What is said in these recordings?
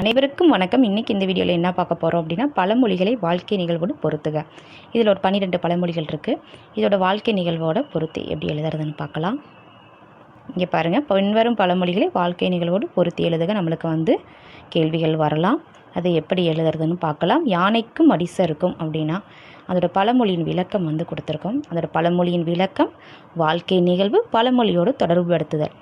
அனைவருக்கும் வணக்கம். இன்றைக்கி இந்த வீடியோவில் என்ன பார்க்க போகிறோம் அப்படின்னா பழமொழிகளை வாழ்க்கை நிகழ்வோடு பொறுத்துக இதில் ஒரு பன்னிரெண்டு பழமொழிகள் இருக்குது இதோட வாழ்க்கை நிகழ்வோட பொறுத்து எப்படி எழுதுறதுன்னு பார்க்கலாம். இங்கே பாருங்கள் பின்வரும் பழமொழிகளை வாழ்க்கை நிகழ்வோடு பொருத்தி எழுதுக. நம்மளுக்கு வந்து கேள்விகள் வரலாம். அது எப்படி எழுதுறதுன்னு பார்க்கலாம். யானைக்கும் அடிசருக்கும் அப்படின்னா அதோட பழமொழியின் விளக்கம் வந்து கொடுத்துருக்கோம். அதோட பழமொழியின் விளக்கம் வாழ்க்கை நிகழ்வு பழமொழியோடு தொடர்புபடுத்துதல்.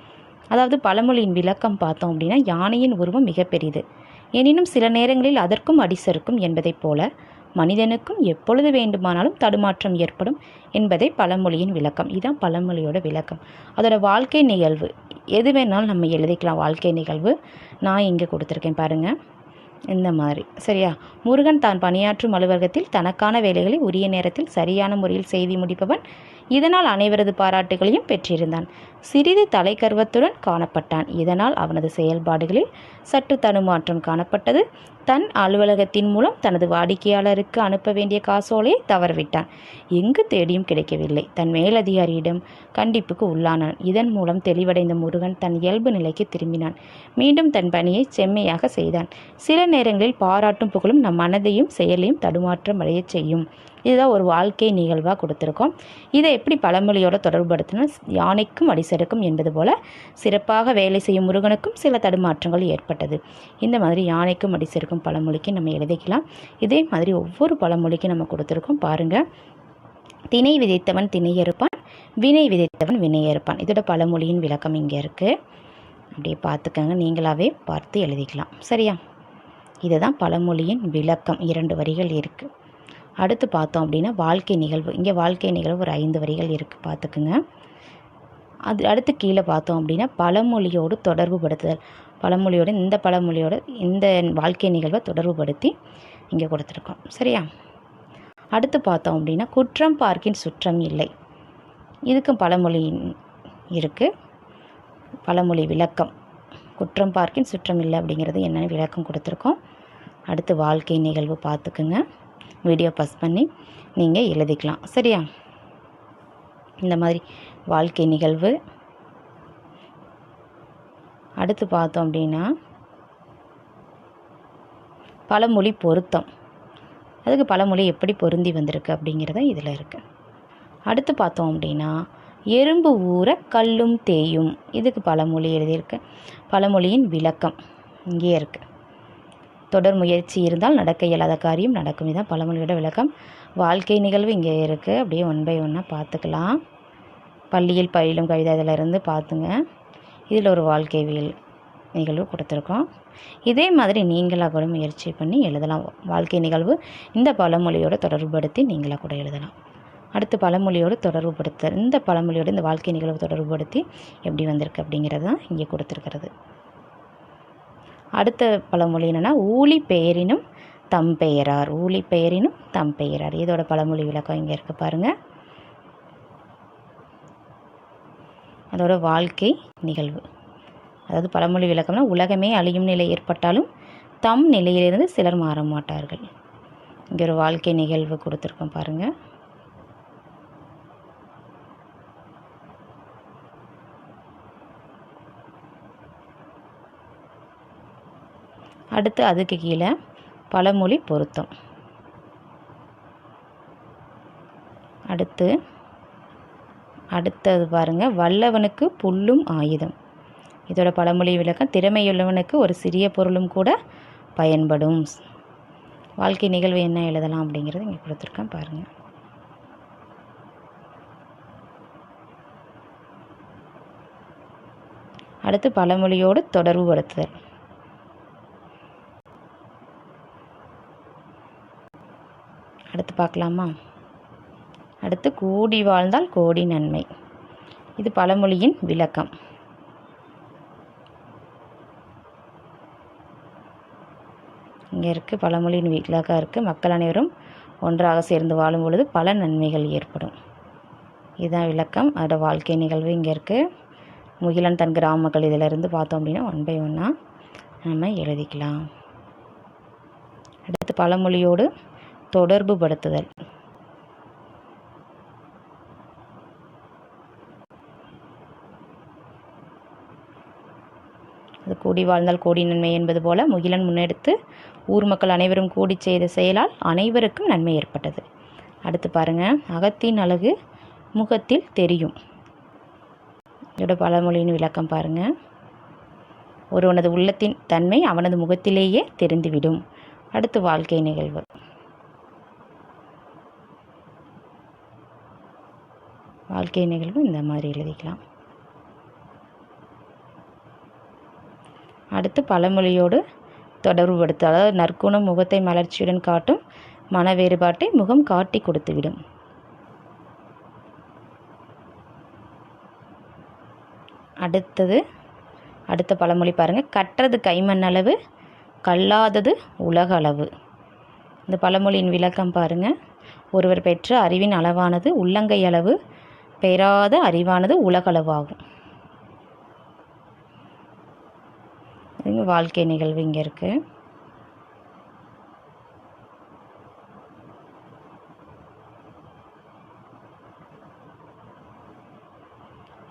அதாவது பழமொழியின் விளக்கம் பார்த்தோம் அப்படின்னா யானையின் உருவம் மிகப்பெரியது எனினும் சில நேரங்களில் அதற்கும் அடிசருக்கும் என்பதைப் போல மனிதனுக்கும் எப்பொழுது வேண்டுமானாலும் தடுமாற்றம் ஏற்படும் என்பதை பழமொழியின் விளக்கம். இதுதான் பழமொழியோட விளக்கம். அதோட வாழ்க்கை நிகழ்வு. எது வேணாலும் நம்ம எழுதிக்கலாம். வாழ்க்கை நிகழ்வு நான் இங்கே கொடுத்துருக்கேன் பாருங்கள் இந்த மாதிரி. சரியா? முருகன் தான் பணியாற்றும் அலுவலகத்தில் தனக்கான வேலைகளை உரிய நேரத்தில் சரியான முறையில் செய்து முடிப்பவன் இதனால் அனைவரது பாராட்டுகளையும் பெற்றிருந்தான். சிறிது தலைக்கர்வத்துடன் காணப்பட்டான். இதனால் அவனது செயல்பாடுகளில் சற்று தடுமாற்றம் காணப்பட்டது. தன் அலுவலகத்தின் மூலம் தனது வாடிக்கையாளருக்கு அனுப்ப வேண்டிய காசோலையை தவறவிட்டான். எங்கு தேடியும் கிடைக்கவில்லை. தன் மேலதிகாரியிடம் கண்டிப்புக்கு உள்ளானான். இதன் மூலம் தெளிவடைந்த முருகன் தன் இயல்பு நிலைக்கு திரும்பினான். மீண்டும் தன் பணியை செம்மையாக செய்தான். சில நேரங்களில் பாராட்டும் புகழும் நம் மனதையும் செயலையும் தடுமாற்றம் அடையச் செய்யும். இதுதான் ஒரு வாழ்க்கை நிகழ்வாக கொடுத்துருக்கோம். இதை எப்படி பழமொழியோட தொடர்புபடுத்தினா யானைக்கும் அடிசருக்கும் என்பது போல சிறப்பாக வேலை செய்யும் முருகனுக்கும் சில தடுமாற்றங்கள் ஏற்பட்டது. இந்த மாதிரி யானைக்கும் அடிசருக்கும் பழமொழிக்கு நம்ம எழுதிக்கலாம். இதே மாதிரி ஒவ்வொரு பழமொழிக்கும் நம்ம கொடுத்துருக்கோம். பாருங்கள் திணை விதைத்தவன் திணையறுப்பான் வினை விதைத்தவன் வினையறுப்பான் இதோட பழமொழியின் விளக்கம் இங்கே இருக்குது அப்படியே பார்த்துக்கங்க. நீங்களாவே பார்த்து எழுதிக்கலாம். சரியா? இதுதான் பழமொழியின் விளக்கம். இரண்டு வரிகள் இருக்குது அடுத்து பார்த்தோம் அப்படின்னா வாழ்க்கை நிகழ்வு. இங்கே வாழ்க்கை நிகழ்வு ஒரு ஐந்து வரிகள் இருக்குது பார்த்துக்குங்க. அது அடுத்து கீழே பார்த்தோம் அப்படின்னா பழமொழியோடு தொடர்புபடுத்துதல் பழமொழியோட இந்த பழமொழியோட இந்த வாழ்க்கை நிகழ்வை தொடர்புபடுத்தி இங்கே கொடுத்துருக்கோம். சரியா? அடுத்து பார்த்தோம் அப்படின்னா குற்றம் பார்க்கின் சுற்றம் இல்லை. இதுக்கும் பழமொழி இருக்குது பழமொழி விளக்கம். குற்றம் பார்க்கின் சுற்றம் இல்லை அப்படிங்கிறது என்னென்னு விளக்கம் கொடுத்துருக்கோம். அடுத்து வாழ்க்கை நிகழ்வு பார்த்துக்குங்க. வீடியோ பாஸ் பண்ணி நீங்கள் எழுதிக்கலாம். சரியா? இந்த மாதிரி வாழ்க்கை நிகழ்வு. அடுத்து பார்த்தோம் அப்படின்னா பழமொழி பொருத்தம். அதுக்கு பழமொழி எப்படி பொருந்தி வந்திருக்கு அப்படிங்கிறத இதில் இருக்குது அடுத்து பார்த்தோம் அப்படின்னா எறும்பு ஊற கல்லும் தேயும். இதுக்கு பழமொழி எழுதியிருக்கு. பழமொழியின் விளக்கம் இங்கேயே இருக்குது தொடர் முயற்சி இருந்தால் நடக்க இயலாத காரியம் நடக்கும். இதுதான் பழமொழியோட விளக்கம். வாழ்க்கை நிகழ்வு இங்கே இருக்குது அப்படியே ஒன் பை ஒன்னாக பார்த்துக்கலாம். பள்ளியில் பயிலும் கவிதை இதிலிருந்து பார்த்துங்க. இதில் ஒரு வாழ்க்கைவியல் நிகழ்வு கொடுத்துருக்கோம். இதே மாதிரி நீங்களாக கூட முயற்சி பண்ணி எழுதலாம். வாழ்க்கை நிகழ்வு இந்த பழமொழியோட தொடர்புபடுத்தி நீங்களாக கூட எழுதலாம். அடுத்து பழமொழியோடு தொடர்புபடுத்த இந்த பழமொழியோடு இந்த வாழ்க்கை நிகழ்வு தொடர்புபடுத்தி எப்படி வந்திருக்கு அப்படிங்கிறது தான் இங்கே கொடுத்துருக்கிறது. அடுத்த பழமொழி என்னென்னா ஊழி பெயரினும் தம் பெயரார். ஊழி பெயரினும் தம் பெயரார். இதோட பழமொழி விளக்கம் இங்கே இருக்குது பாருங்கள் அதோட வாழ்க்கை நிகழ்வு. அதாவது பழமொழி விளக்கம்னா உலகமே அழியும் நிலை ஏற்பட்டாலும் தம் நிலையிலிருந்து சிலர் மாற மாட்டார்கள். இங்கே ஒரு வாழ்க்கை நிகழ்வு கொடுத்துருக்கோம் பாருங்கள் அடுத்து அதுக்கு கீழே பழமொழி பொருத்தம். அடுத்து அடுத்தது பாருங்கள் வல்லவனுக்கு புல்லும் ஆயுதம். இதோட பழமொழி விளக்கம் திறமையுள்ளவனுக்கு ஒரு சிறிய பொருளும் கூட பயன்படும். வாழ்க்கை நிகழ்வு என்ன எழுதலாம் அப்படிங்கிறது இங்கே கொடுத்துருக்கேன் பாருங்கள் அடுத்து பழமொழியோடு தொடர்புபடுத்துதல். அடுத்து பார்க்கலாமா? அடுத்து கூடி வாழ்ந்தால் கோடி நன்மை. இது பழமொழியின் விளக்கம். இங்கே இருக்குது பழமொழியின் விளக்கம் இருக்குது மக்கள் அனைவரும் ஒன்றாக சேர்ந்து வாழும் பொழுது பல நன்மைகள் ஏற்படும். இதுதான் விளக்கம். அதோட வாழ்க்கை நிகழ்வு இங்கே இருக்குது முகிலன் தன் கிராம மக்கள் இதிலிருந்து பார்த்தோம் அப்படின்னா ஒன் பை ஒன்னாக நம்ம எழுதிக்கலாம். அடுத்து பழமொழியோடு தொடர்பு படுத்துதல் அது கூடி வாழ்ந்தால் கோடி நன்மை என்பது போல முகிலன் முன்னெடுத்து ஊர் மக்கள் அனைவரும் கூடி செய்த செயலால் அனைவருக்கும் நன்மை ஏற்பட்டது. அடுத்து பாருங்க அகத்தின் அழகு முகத்தில் தெரியும். இதோட பழமொழியின் விளக்கம் பாருங்க. ஒருவனது உள்ளத்தின் தன்மை அவனது முகத்திலேயே தெரிந்துவிடும். அடுத்து வாழ்க்கை நிகழ்வு. வாழ்க்கை நிகழ்வு இந்த மாதிரி எழுதிக்கலாம். அடுத்து பழமொழியோடு தொடர்புபடுத்து அதாவது நற்குணம் முகத்தை மலர்ச்சியுடன் காட்டும் மன வேறுபாட்டை முகம் காட்டி கொடுத்துவிடும். அடுத்தது அடுத்த பழமொழி பாருங்கள் கற்றது கைமண் அளவு கல்லாதது உலக அளவு. இந்த பழமொழியின் விளக்கம் பாருங்கள் ஒருவர் பெற்ற அறிவின் அளவானது உள்ளங்கை அளவு பெறாத அறிவானது உலகளவாகும். இது வாழ்க்கை நிகழ்வு இங்கே இருக்குது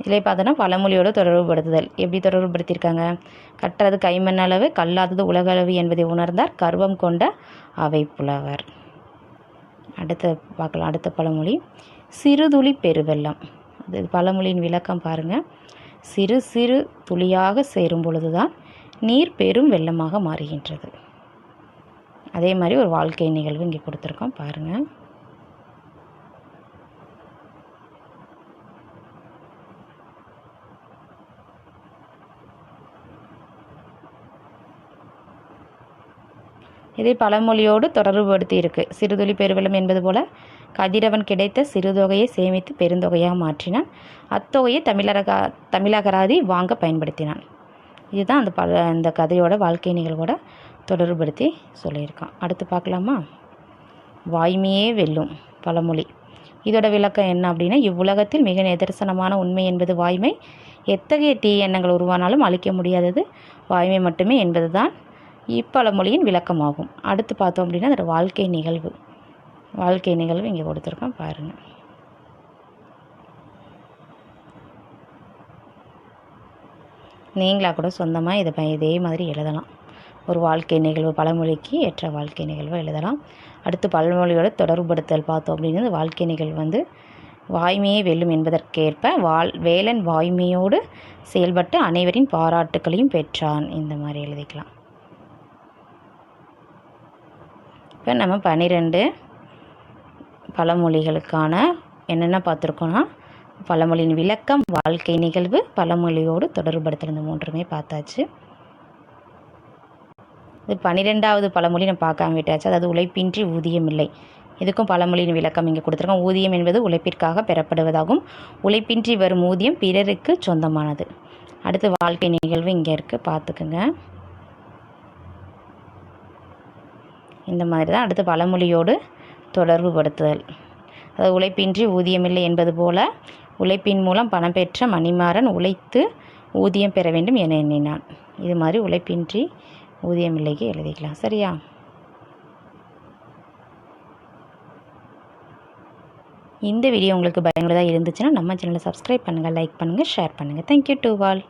இதில் பார்த்தோன்னா பழமொழியோடு தொடர்புபடுத்துதல். எப்படி தொடர்புபடுத்தியிருக்காங்க? கற்றது கைமண் அளவு கல்லாதது உலகளவு என்பதை உணர்ந்தார் கர்வம் கொண்ட அவை புலவர் அடுத்த பார்க்கலாம் அடுத்த பழமொழி. சிறுதுளி பெருவெல்லம் அது பழமொழியின் விளக்கம் பாருங்கள் சிறு சிறு துளியாக சேரும் பொழுதுதான் நீர் பெரும் வெள்ளமாக மாறுகின்றது. அதே மாதிரி ஒரு வாழ்க்கை நிகழ்வு இங்கே கொடுத்துருக்கோம். பாருங்கள் இதை பழமொழியோடு தொடர்புபடுத்தி இருக்கு சிறுதுளி பெருவெள்ளம் என்பது போல கதிரவன் கிடைத்த சிறுதொகையை சேமித்து பெருந்தொகையாக மாற்றினான். அத்தொகையை தமிழக தமிழகராதி வாங்க பயன்படுத்தினான். இதுதான் அந்த பல அந்த கதையோட வாழ்க்கை நிகழ்வோட தொடர்புபடுத்தி சொல்லியிருக்கான். அடுத்து பார்க்கலாமா? வாய்மையே வெல்லும் பழமொழி. இதோட விளக்கம் என்ன அப்படின்னா இவ்வுலகத்தில் மிக நிதர்சனமான உண்மை என்பது வாய்மை. எத்தகைய தீய எண்ணங்கள் உருவானாலும் அழிக்க முடியாதது வாய்மை மட்டுமே என்பதுதான் இப்பழமொழியின் விளக்கமாகும். அடுத்து பார்த்தோம் அப்படின்னா அதோட வாழ்க்கை நிகழ்வு. வாழ்க்கை நிகழ்வு இங்கே கொடுத்துருக்கோம். பாருங்கள் நீங்களாக கூட சொந்தமாக இதை ப- இதே மாதிரி எழுதலாம். ஒரு வாழ்க்கை நிகழ்வு பழமொழிக்கு ஏற்ற வாழ்க்கை நிகழ்வு எழுதலாம். அடுத்து பழமொழியோட தொடர்புபடுத்தல் பார்த்தோம் அப்படின்னா வாழ்க்கை நிகழ்வு வந்து வாய்மையே வெல்லும் என்பதற்கேற்ப வாழ் வேலன் வாய்மையோடு செயல்பட்டு அனைவரின் பாராட்டுக்களையும் பெற்றான். இந்த மாதிரி எழுதிக்கலாம். இப்போ நம்ம பன்னிரெண்டு பழமொழிகளுக்கான என்னென்ன பார்த்துருக்கோன்னா பழமொழியின் விளக்கம் வாழ்க்கை நிகழ்வு பழமொழியோடு தொடர்புபடுத்துகிற இந்த மூன்றுமே பார்த்தாச்சு. இது பன்னிரெண்டாவது பழமொழி நம்ம பார்க்காம விட்டாச்சு. அதாவது உழைப்பின்றி ஊதியம் இல்லை. இதுக்கும் பழமொழியின் விளக்கம் இங்கே கொடுத்துருக்கோம். ஊதியம் என்பது உழைப்பிற்காக பெறப்படுவதாகும். உழைப்பின்றி வரும் ஊதியம் பிறருக்கு சொந்தமானது. அடுத்து வாழ்க்கை நிகழ்வு இங்கே இருக்குது பார்த்துக்குங்க. இந்த மாதிரி தான் அடுத்து பழமொழியோடு தொடர்புபடுத்துதல் அதாவது உழைப்பின்றி ஊதியமில்லை என்பது போல உழைப்பின் மூலம் பணம் பெற்ற மணிமாறன் உழைத்து ஊதியம் பெற வேண்டும் என எண்ணினான். இது மாதிரி உழைப்பின்றி ஊதியமில்லைக்கு எழுதிக்கலாம். சரியா? இந்த வீடியோ உங்களுக்கு பயனுள்ளதாக இருந்துச்சுன்னா நம்ம சேனலை சப்ஸ்கிரைப் பண்ணுங்கள் லைக் பண்ணுங்கள் ஷேர் பண்ணுங்கள் தேங்க்யூ டு ஆல்